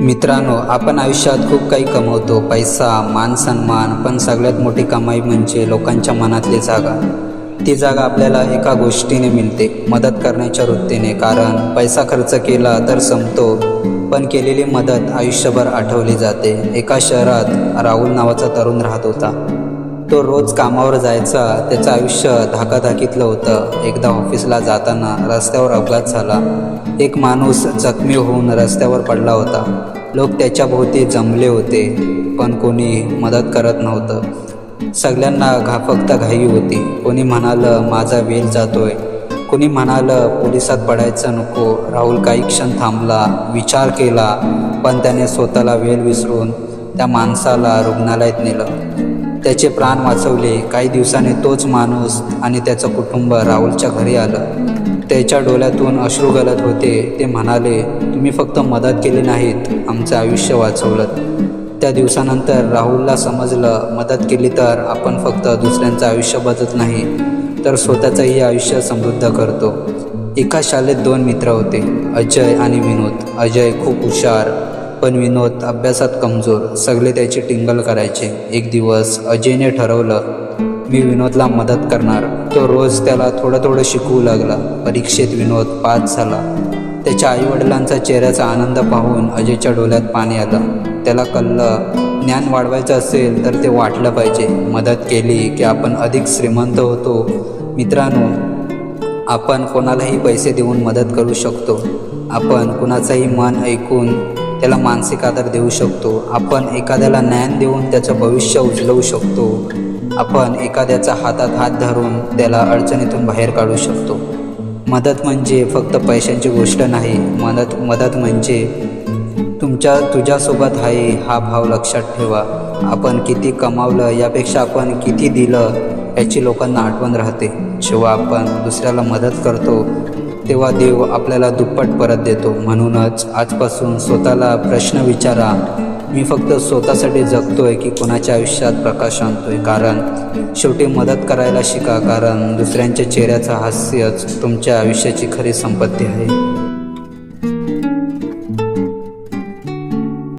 मित्रांनो आपण आयुष्यात खूप काही कमवतो. पैसा मान सन्मान पण सगळ्यात मोठी कमाई म्हणजे लोकांच्या मनातली जागा. ती जागा आपल्याला एका गोष्टीने मिळते मदत करण्याच्या वृत्तीने. कारण पैसा खर्च केला तर संपतो पण केलेली मदत आयुष्यभर आठवली जाते. एका शहरात राहुल नावाचा तरुण राहत होता. तो रोज कामावर जायचा त्याचं आयुष्य धाकाधाकीतलं होतं. एकदा ऑफिसला जाताना रस्त्यावर अपघात झाला. एक माणूस जखमी होऊन रस्त्यावर पडला होता. लोक त्याच्याभोवती जमले होते पण कोणी मदत करत नव्हतं. सगळ्यांना घा फक्त घाई होती. कोणी म्हणालं माझा वेल जातोय. कोणी म्हणालं पोलिसात पडायचं नको. राहुल काही क्षण थांबला विचार केला पण त्याने स्वतःला वेल विसरून त्या माणसाला रुग्णालयात नेलं. त्याचे प्राण वाचवले. काही दिवसाने तोच माणूस आणि त्याचं कुटुंब राहुलच्या घरी आलं. त्याच्या डोळ्यातून अश्रू गलत होते. ते म्हणाले तुम्ही फक्त मदत केली नाहीत आमचं आयुष्य वाचवलं त्या दिवसानंतर राहुलला समजलं मदत केली तर आपण फक्त दुसऱ्यांचं आयुष्य बदलत नाही तर स्वतःचंही आयुष्य समृद्ध करतो. एका शाळेत दोन मित्र होते अजय आणि विनोद. अजय खूप हुशार पण विनोद अभ्यासात कमजोर. सगळे त्याची टिंगल करायचे. एक दिवस अजयने ठरवलं मी विनोदला मदत करणार. तो रोज त्याला थोडं थोडं शिकवू लागला. परीक्षेत विनोद पास झाला. त्याच्या आईवडिलांचा चेहऱ्याचा आनंद पाहून अजयच्या डोळ्यात पाणी आलं. त्याला कळलं ज्ञान वाढवायचं असेल तर ते वाटलं पाहिजे. मदत केली की आपण अधिक श्रीमंत होतो. मित्रांनो आपण कोणालाही पैसे देऊन मदत करू शकतो. आपण कुणाचंही मन ऐकून त्याला मानसिक आधार देऊ शकतो. आपण एखाद्याला ज्ञान देऊन त्याचं भविष्य उजलवू शकतो. आपण एखाद्याचा हातात हात धरून त्याला अडचणीतून बाहेर काढू शकतो. मदत म्हणजे फक्त पैशांची गोष्ट नाही मदत मदत म्हणजे तुमच्या तुझ्यासोबत आहे हा भाव लक्षात ठेवा. आपण किती कमावलं यापेक्षा आपण किती दिलं याची लोकांना आठवण राहते. जेव्हा आपण दुसऱ्याला मदत करतो तेव्हा देव आपल्याला दुप्पट परत देतो. म्हणूनच आजपासून स्वतःला प्रश्न विचारा. मी फक्त स्वतःसाठी जगतोय की कोणाच्या आयुष्यात प्रकाश आणतोय. कारण शेवटी मदत करायला शिका. कारण दुसऱ्यांच्या चेहऱ्याचं हास्यच तुमच्या आयुष्याची खरी संपत्ती आहे.